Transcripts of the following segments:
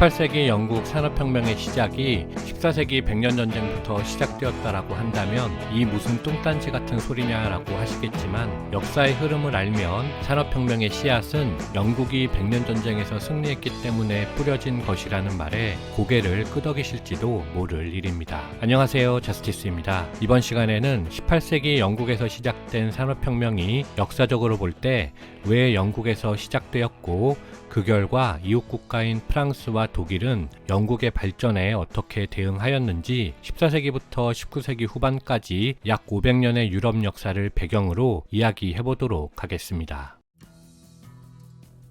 18세기 영국 산업혁명의 시작이 14세기 백년 전쟁부터 시작되었다라고 한다면 이 무슨 뚱딴지 같은 소리냐라고 하시겠지만 역사의 흐름을 알면 산업혁명의 씨앗은 영국이 백년 전쟁에서 승리했기 때문에 뿌려진 것이라는 말에 고개를 끄덕이실지도 모를 일입니다. 안녕하세요. 저스티스입니다. 이번 시간에는 18세기 영국에서 시작된 산업혁명이 역사적으로 볼 때 왜 영국에서 시작되었고 그 결과 이웃 국가인 프랑스와 독일은 영국의 발전에 어떻게 대응하였는지 14세기부터 19세기 후반까지 약 500년의 유럽 역사를 배경으로 이야기해 보도록 하겠습니다.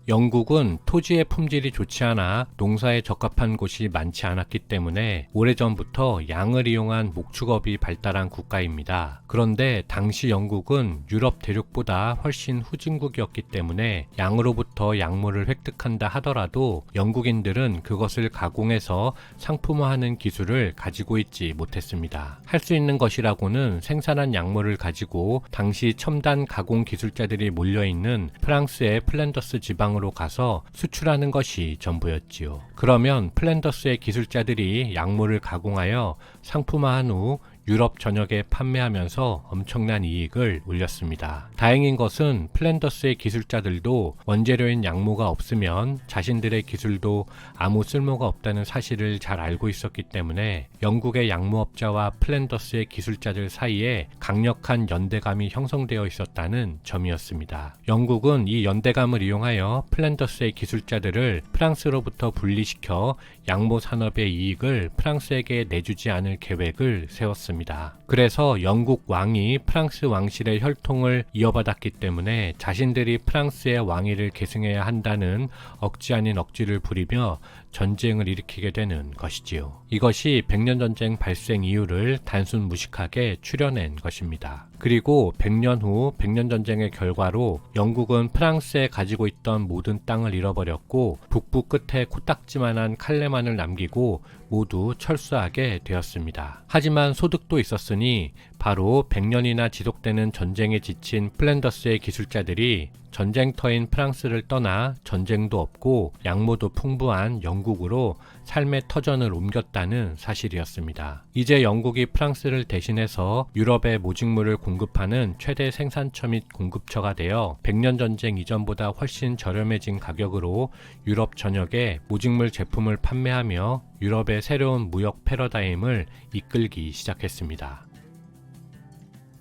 영국은 토지의 품질이 좋지 않아 농사에 적합한 곳이 많지 않았기 때문에 오래전부터 양을 이용한 목축업이 발달한 국가입니다. 그런데 당시 영국은 유럽 대륙보다 훨씬 후진국이었기 때문에 양으로부터 약물을 획득한다 하더라도 영국인들은 그것을 가공해서 상품화하는 기술을 가지고 있지 못했습니다. 할 수 있는 것이라고는 생산한 약물을 가지고 당시 첨단 가공 기술자들이 몰려있는 프랑스의 플랜더스 지방으로 가서 수출하는 것이 전부였지요. 그러면 플랜더스의 기술자들이 약물을 가공하여 상품화한 후 유럽 전역에 판매하면서 엄청난 이익을 올렸습니다. 다행인 것은 플랜더스의 기술자들도 원재료인 약모가 없으면 자신들의 기술도 아무 쓸모가 없다는 사실을 잘 알고 있었기 때문에 영국의 약모업자와 플랜더스의 기술자들 사이에 강력한 연대감이 형성되어 있었다는 점이었습니다. 영국은 이 연대감을 이용하여 플랜더스의 기술자들을 프랑스로부터 분리시켜 약모 산업의 이익을 프랑스에게 내주지 않을 계획을 세웠습니다. 그래서 영국 왕이 프랑스 왕실의 혈통을 이어받았기 때문에 자신들이 프랑스의 왕위를 계승해야 한다는 억지 아닌 억지를 부리며 전쟁을 일으키게 되는 것이지요. 이것이 백년 전쟁 발생 이유를 단순 무식하게 추려낸 것입니다. 그리고 100년 후 백년전쟁의 결과로 영국은 프랑스에 가지고 있던 모든 땅을 잃어버렸고 북부 끝에 코딱지만한 칼레만을 남기고 모두 철수하게 되었습니다. 하지만 소득도 있었으니 바로 100년이나 지속되는 전쟁에 지친 플랜더스의 기술자들이 전쟁터인 프랑스를 떠나 전쟁도 없고 양모도 풍부한 영국으로 삶의 터전을 옮겼다는 사실이었습니다. 이제 영국이 프랑스를 대신해서 유럽의 모직물을 공급하는 최대 생산처 및 공급처가 되어 100년 전쟁 이전보다 훨씬 저렴해진 가격으로 유럽 전역에 모직물 제품을 판매하며 유럽의 새로운 무역 패러다임을 이끌기 시작했습니다.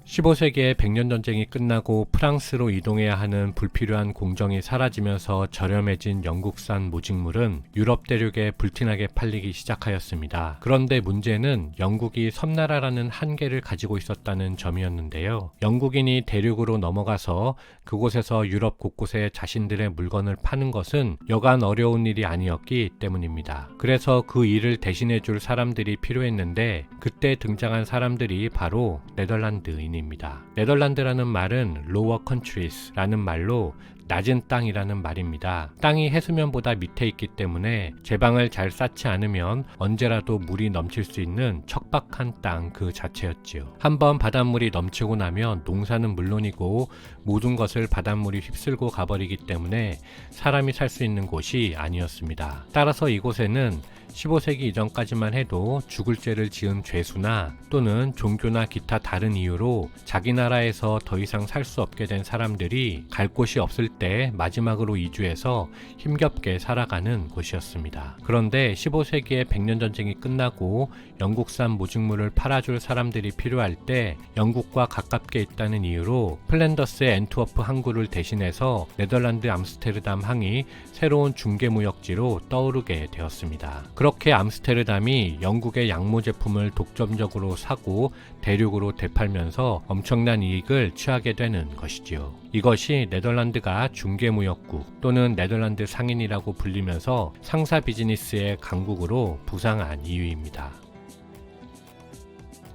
15세기의 백년 전쟁이 끝나고 프랑스로 이동해야 하는 불필요한 공정이 사라지면서 저렴해진 영국산 모직물은 유럽 대륙에 불티나게 팔리기 시작하였습니다. 그런데 문제는 영국이 섬나라라는 한계를 가지고 있었다는 점이었는데요. 영국인이 대륙으로 넘어가서 그곳에서 유럽 곳곳에 자신들의 물건을 파는 것은 여간 어려운 일이 아니었기 때문입니다. 그래서 그 일을 대신해 줄 사람들이 필요했는데 그때 등장한 사람들이 바로 네덜란드인 입니다. 입니다. 네덜란드라는 말은 lower countries라는 말로 낮은 땅이라는 말입니다. 땅이 해수면보다 밑에 있기 때문에 제방을 잘 쌓지 않으면 언제라도 물이 넘칠 수 있는 척박한 땅 그 자체였지요. 한번 바닷물이 넘치고 나면 농사는 물론이고 모든 것을 바닷물이 휩쓸고 가버리기 때문에 사람이 살 수 있는 곳이 아니었습니다. 따라서 이곳에는 15세기 이전까지만 해도 죽을 죄를 지은 죄수나 또는 종교나 기타 다른 이유로 자기 나라에서 더 이상 살 수 없게 된 사람들이 갈 곳이 없을 때 마지막으로 이주해서 힘겹게 살아가는 곳이었습니다. 그런데 15세기의 백년 전쟁이 끝나고 영국산 모직물을 팔아줄 사람들이 필요할 때 영국과 가깝게 있다는 이유로 플랜더스의 엔트워프 항구를 대신해서 네덜란드 암스테르담 항이 새로운 중개무역지로 떠오르게 되었습니다. 그렇게 암스테르담이 영국의 양모 제품을 독점적으로 사고 대륙으로 되팔면서 엄청난 이익을 취하게 되는 것이지요. 이것이 네덜란드가 중개무역국 또는 네덜란드 상인이라고 불리면서 상사 비즈니스의 강국으로 부상한 이유입니다.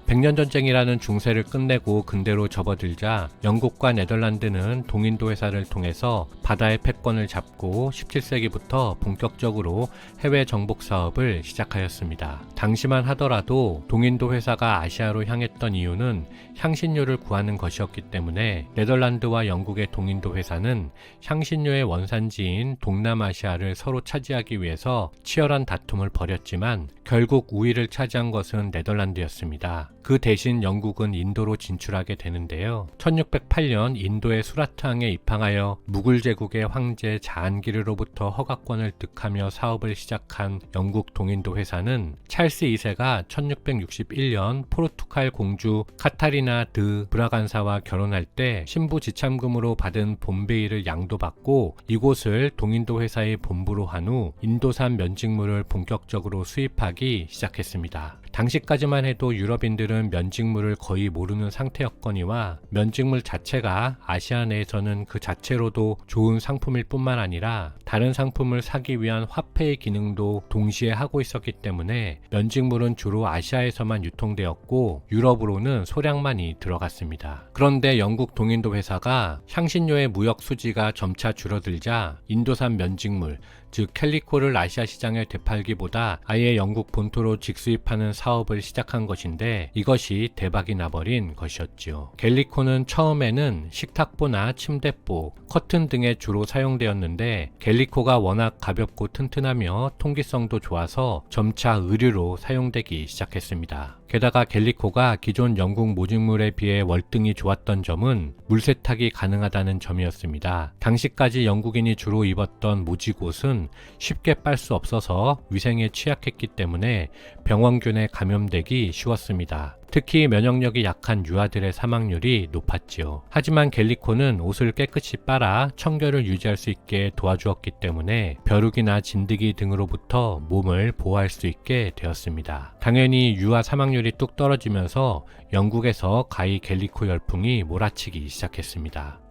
백년 전쟁이라는 중세를 끝내고 근대로 접어들자 영국과 네덜란드는 동인도 회사를 통해서 바다의 패권을 잡고 17세기부터 본격적으로 해외 정복 사업을 시작하였습니다. 당시만 하더라도 동인도 회사가 아시아로 향했던 이유는 향신료를 구하는 것이었기 때문에 네덜란드와 영국의 동인도 회사는 향신료의 원산지인 동남아시아를 서로 차지하기 위해서 치열한 다툼을 벌였지만 결국 우위를 차지한 것은 네덜란드였습니다. 그 대신 영국은 인도로 진출하게 되는데요. 1608년 인도의 수라트항에 입항하여 무굴 제국의 황제 자한기르로부터 허가권을 득하며 사업을 시작한 영국 동인도 회사는 찰스 2세가 1661년 포르투갈 공주 카타리나 드 브라간사와 결혼할 때 신부 지참금으로 받은 봄베이를 양도받고 이곳을 동인도 회사의 본부로 한 후 인도산 면직물을 본격적으로 수입하기 시작했습니다. 당시까지만 해도 유럽인들은 면직물을 거의 모르는 상태였거니와 면직물 자체가 아시아 내에서는 그 자체로도 좋은 상품일 뿐만 아니라 다른 상품을 사기 위한 화폐의 기능도 동시에 하고 있었기 때문에 면직물은 주로 아시아에서만 유통되었고 유럽으로는 소량만이 들어갔습니다. 그런데 영국 동인도 회사가 향신료의 무역 수지가 점차 줄어들자 인도산 면직물 즉 캘리코를 아시아 시장에 되팔기보다 아예 영국 본토로 직수입하는 사업을 시작한 것인데 이것이 대박이 나버린 것이었죠. 갤리코는 처음에는 식탁보나 침대보, 커튼 등에 주로 사용되었는데 갤리코가 워낙 가볍고 튼튼하며 통기성도 좋아서 점차 의류로 사용되기 시작했습니다. 게다가 갤리코가 기존 영국 모직물에 비해 월등히 좋았던 점은 물세탁이 가능하다는 점이었습니다. 당시까지 영국인이 주로 입었던 모직옷은 쉽게 빨 수 없어서 위생에 취약했기 때문에 병원균에 감염되기 쉬웠습니다. 특히 면역력이 약한 유아들의 사망률이 높았지요. 하지만 갤리코는 옷을 깨끗이 빨아 청결을 유지할 수 있게 도와주었기 때문에 벼룩이나 진드기 등으로부터 몸을 보호할 수 있게 되었습니다. 당연히 유아 사망률이 뚝 떨어지면서 영국에서 가히 갤리코 열풍이 몰아치기 시작했습니다.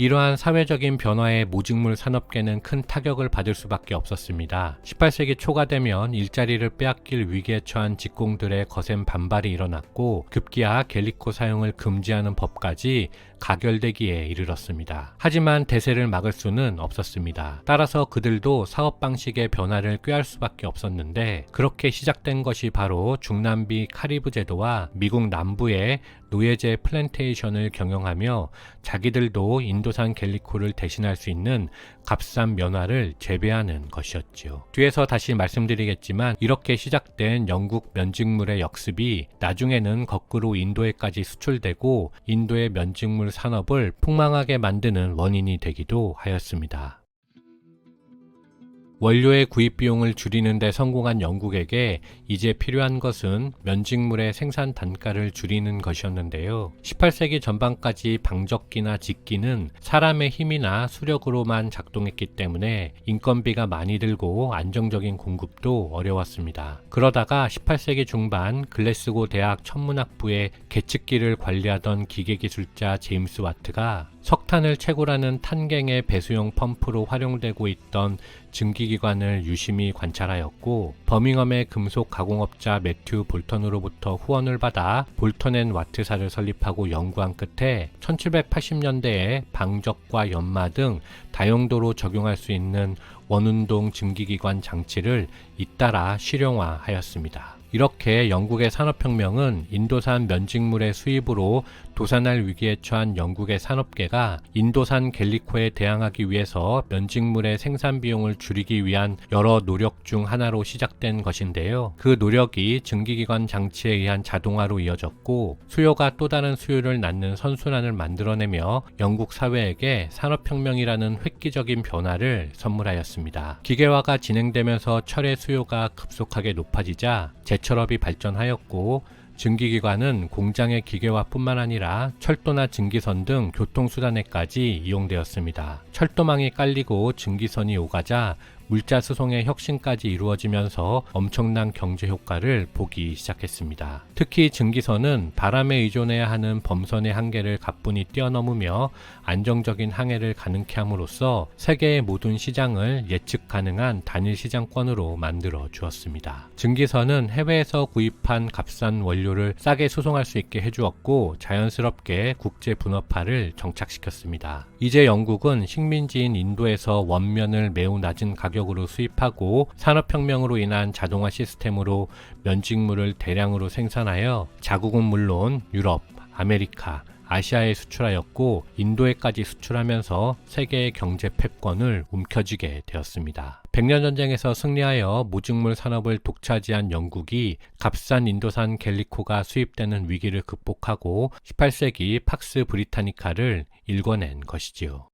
이러한 사회적인 변화에 모직물 산업계는 큰 타격을 받을 수밖에 없었습니다. 18세기 초가 되면 일자리를 빼앗길 위기에 처한 직공들의 거센 반발이 일어났고 급기야 갤리코 사용을 금지하는 법까지 가결되기에 이르렀습니다. 하지만 대세를 막을 수는 없었습니다. 따라서 그들도 사업 방식의 변화를 꾀할 수밖에 없었는데 그렇게 시작된 것이 바로 중남미 카리브 제도와 미국 남부의 노예제 플랜테이션을 경영하며 자기들도 인도산 갤리코를 대신할 수 있는 값싼 면화를 재배하는 것이었죠. 뒤에서 다시 말씀드리겠지만 이렇게 시작된 영국 면직물의 역습이 나중에는 거꾸로 인도에까지 수출되고 인도의 면직물 산업을 폭망하게 만드는 원인이 되기도 하였습니다. 원료의 구입 비용을 줄이는 데 성공한 영국에게 이제 필요한 것은 면직물의 생산 단가를 줄이는 것이었는데요. 18세기 전반까지 방적기나 직기는 사람의 힘이나 수력으로만 작동했기 때문에 인건비가 많이 들고 안정적인 공급도 어려웠습니다. 그러다가 18세기 중반 글래스고 대학 천문학부의 계측기를 관리하던 기계기술자 제임스 와트가 석탄을 채굴하는 탄갱의 배수용 펌프로 활용되고 있던 증기기관을 유심히 관찰하였고 버밍엄의 금속 가공업자 매튜 볼턴으로부터 후원을 받아 볼턴 앤 와트사를 설립하고 연구한 끝에 1780년대에 방적과 연마 등 다용도로 적용할 수 있는 원운동 증기기관 장치를 잇따라 실용화하였습니다. 이렇게 영국의 산업혁명은 인도산 면직물의 수입으로 도산할 위기에 처한 영국의 산업계가 인도산 갤리코에 대항하기 위해서 면직물의 생산 비용을 줄이기 위한 여러 노력 중 하나로 시작된 것인데요. 그 노력이 증기기관 장치에 의한 자동화로 이어졌고 수요가 또 다른 수요를 낳는 선순환을 만들어내며 영국 사회에게 산업혁명이라는 획기적인 변화를 선물하였습니다. 기계화가 진행되면서 철의 수요가 급속하게 높아지자 제철업이 발전하였고 증기기관은 공장의 기계화뿐만 아니라 철도나 증기선 등 교통수단에까지 이용되었습니다. 철도망이 깔리고 증기선이 오가자 물자 수송의 혁신까지 이루어지면서 엄청난 경제 효과를 보기 시작했습니다. 특히 증기선은 바람에 의존해야 하는 범선의 한계를 가뿐히 뛰어넘으며 안정적인 항해를 가능케 함으로써 세계의 모든 시장을 예측 가능한 단일 시장권으로 만들어 주었습니다. 증기선은 해외에서 구입한 값싼 원료를 싸게 수송할 수 있게 해주었고 자연스럽게 국제 분업화를 정착시켰습니다. 이제 영국은 식민지인 인도에서 원면을 매우 낮은 가격으로 수입하고 산업혁명으로 인한 자동화 시스템으로 면직물을 대량으로 생산하여 자국은 물론 유럽, 아메리카, 아시아에 수출하였고 인도에까지 수출하면서 세계의 경제 패권을 움켜쥐게 되었습니다. 백년 전쟁에서 승리하여 무직물 산업을 독차지한 영국이 값싼 인도산 갤리코가 수입되는 위기를 극복하고 18세기 팍스 브리타니카를 일궈낸 것이지요.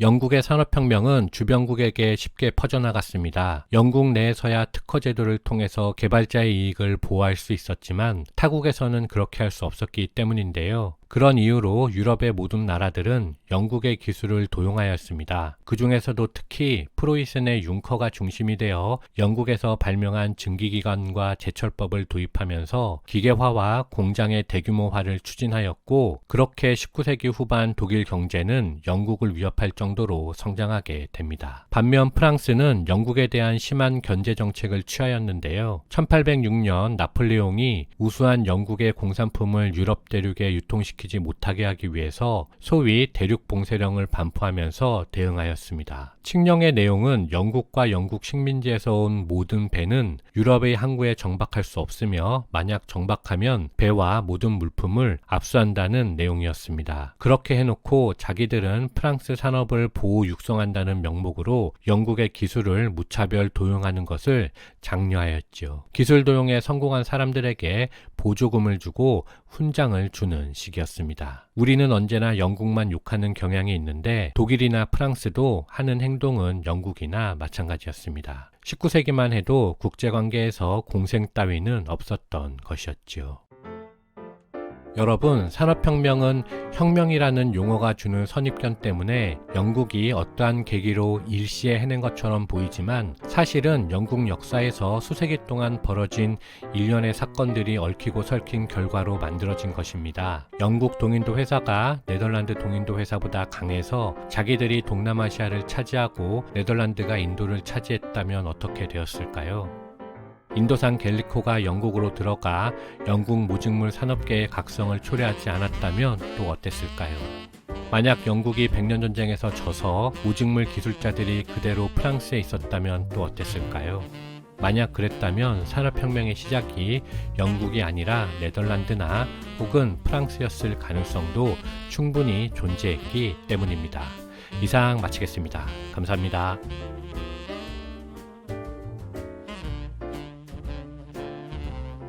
영국의 산업혁명은 주변국에게 쉽게 퍼져나갔습니다. 영국 내에서야 특허 제도를 통해서 개발자의 이익을 보호할 수 있었지만 타국에서는 그렇게 할 수 없었기 때문인데요. 그런 이유로 유럽의 모든 나라들은 영국의 기술을 도용하였습니다. 그 중에서도 특히 프로이센의 융커가 중심이 되어 영국에서 발명한 증기기관과 제철법을 도입하면서 기계화와 공장의 대규모화를 추진하였고 그렇게 19세기 후반 독일 경제는 영국을 위협할 정도로 성장하게 됩니다. 반면 프랑스는 영국에 대한 심한 견제 정책을 취하였는데요. 1806년 나폴레옹이 우수한 영국의 공산품을 유럽 대륙에 유통시 키 시키지 못하게 하기 위해서 소위 대륙 봉쇄령을 반포하면서 대응하였습니다. 칙령의 내용은 영국과 영국 식민지에서 온 모든 배는 유럽의 항구에 정박할 수 없으며 만약 정박하면 배와 모든 물품을 압수한다는 내용이었습니다. 그렇게 해놓고 자기들은 프랑스 산업을 보호 육성한다는 명목으로 영국의 기술을 무차별 도용하는 것을 장려하였지요. 기술 도용에 성공한 사람들에게 보조금을 주고 훈장을 주는 시기였습니다. 우리는 언제나 영국만 욕하는 경향이 있는데 독일이나 프랑스도 하는 행동은 영국이나 마찬가지였습니다. 19세기만 해도 국제관계에서 공생 따위는 없었던 것이었지요. 여러분, 산업혁명은 혁명이라는 용어가 주는 선입견 때문에 영국이 어떠한 계기로 일시에 해낸 것처럼 보이지만 사실은 영국 역사에서 수세기 동안 벌어진 일련의 사건들이 얽히고 설킨 결과로 만들어진 것입니다. 영국 동인도 회사가 네덜란드 동인도 회사보다 강해서 자기들이 동남아시아를 차지하고 네덜란드가 인도를 차지했다면 어떻게 되었을까요? 인도산 갤리코가 영국으로 들어가 영국 무직물 산업계의 각성을 초래하지 않았다면 또 어땠을까요? 만약 영국이 백년 전쟁에서 져서 무직물 기술자들이 그대로 프랑스에 있었다면 또 어땠을까요? 만약 그랬다면 산업혁명의 시작이 영국이 아니라 네덜란드나 혹은 프랑스였을 가능성도 충분히 존재했기 때문입니다. 이상 마치겠습니다. 감사합니다.